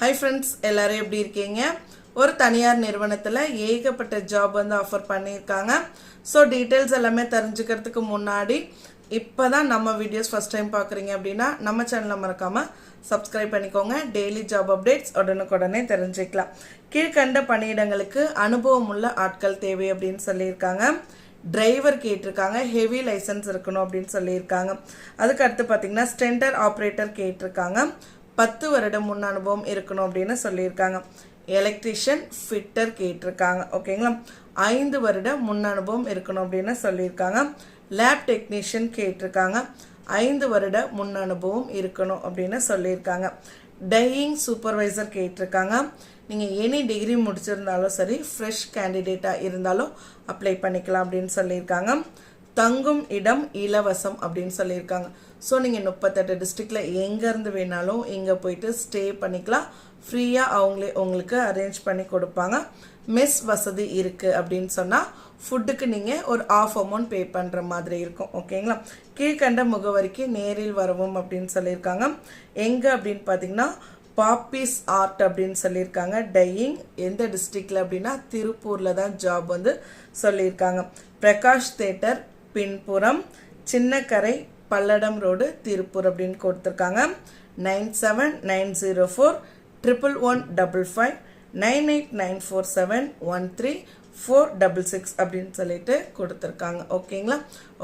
Hi friends எல்லோரும் எப்படி இருக்கீங்க? ஒரு தனியார் நிறுவனத்தில் ஏகப்பட்ட ஜாப் வந்து ஆஃபர் பண்ணியிருக்காங்க. ஸோ டீட்டெயில்ஸ் எல்லாமே தெரிஞ்சுக்கிறதுக்கு முன்னாடி இப்போ தான் நம்ம வீடியோஸ் ஃபஸ்ட் டைம் பார்க்குறீங்க அப்படின்னா நம்ம சேனலை மறக்காமல் சப்ஸ்கிரைப் பண்ணிக்கோங்க. டெய்லி ஜாப் அப்டேட்ஸ் உடனுக்குடனே தெரிஞ்சுக்கலாம். கீழ்கண்ட பணியிடங்களுக்கு அனுபவம் உள்ள ஆட்கள் தேவை அப்படின்னு சொல்லியிருக்காங்க. டிரைவர் கேட்டிருக்காங்க. ஹெவி லைசன்ஸ் இருக்கணும் அப்படின்னு சொல்லியிருக்காங்க. அதுக்கு அடுத்து பார்த்தீங்கன்னா ஸ்டெண்டர் ஆப்ரேட்டர் கேட்டிருக்காங்க. பத்து வருடம் முன் அனுபவம் இருக்கணும் அப்படின்னு சொல்லியிருக்காங்க. எலக்ட்ரிஷியன் ஃபிட்டர் கேட்டிருக்காங்க. ஓகேங்களா? ஐந்து வருட முன் அனுபவம் இருக்கணும் அப்படின்னு சொல்லியிருக்காங்க. லேப் டெக்னீஷியன் கேட்டிருக்காங்க. ஐந்து வருட முன் அனுபவம் இருக்கணும் அப்படின்னு சொல்லியிருக்காங்க. டையிங் சூப்பர்வைசர் கேட்டிருக்காங்க. நீங்கள் எனி டிகிரி முடிச்சிருந்தாலும் சரி ஃப்ரெஷ் கேண்டிடேட்டாக இருந்தாலும் அப்ளை பண்ணிக்கலாம் அப்படின்னு சொல்லியிருக்காங்க. தங்கும் இடம் இலவசம் அப்படின்னு சொல்லியிருக்காங்க. ஸோ நீங்கள் முப்பத்தெட்டு டிஸ்ட்ரிக்டில் எங்கேருந்து வேணாலும் இங்கே போயிட்டு ஸ்டே பண்ணிக்கலாம். ஃப்ரீயாக அவங்களே உங்களுக்கு அரேஞ்ச் பண்ணி கொடுப்பாங்க. மெஸ் வசதி இருக்குது அப்படின்னு சொன்னால் ஃபுட்டுக்கு நீங்கள் ஒரு ஆஃப் அமௌண்ட் பே பண்ணுற மாதிரி இருக்கும். ஓகேங்களா கீழ்கண்ட முகவரிக்கு நேரில் வரவும் அப்படின்னு சொல்லியிருக்காங்க. எங்கே அப்படின்னு பார்த்தீங்கன்னா பாப்பிஸ் ஆர்ட் அப்படின்னு சொல்லியிருக்காங்க. டையிங் எந்த டிஸ்ட்ரிக்டில் அப்படின்னா திருப்பூரில் தான் ஜாப் வந்து சொல்லியிருக்காங்க. பிரகாஷ் தேட்டர் பின்புறம் சின்னக்கரை பல்லடம் ரோடு திருப்பூர் அப்படின்னு கொடுத்துருக்காங்க. Nine seven nine zero four triple one double five nine eight nine four seven one three four double six அப்படின்னு சொல்லிட்டு கொடுத்துருக்காங்க. ஓகேங்களா?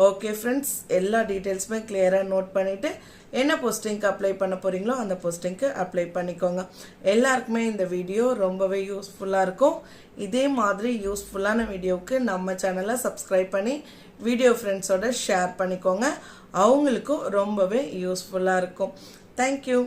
ஓகே ஃப்ரெண்ட்ஸ் எல்லா டீட்டெயில்ஸுமே கிளியராக நோட் பண்ணிவிட்டு என்ன போஸ்டிங்க்கு அப்ளை பண்ண போகிறீங்களோ அந்த போஸ்டிங்க்கு அப்ளை பண்ணிக்கோங்க. எல்லாருக்குமே இந்த வீடியோ ரொம்பவே யூஸ்ஃபுல்லாக இருக்கும். இதே மாதிரி யூஸ்ஃபுல்லான வீடியோவுக்கு நம்ம சேனலை சப்ஸ்கிரைப் பண்ணி வீடியோ ஃப்ரெண்ட்ஸோட ஷேர் பண்ணிக்கோங்க. அவங்களுக்கும் ரொம்பவே யூஸ்ஃபுல்லாக இருக்கும். தேங்க்யூ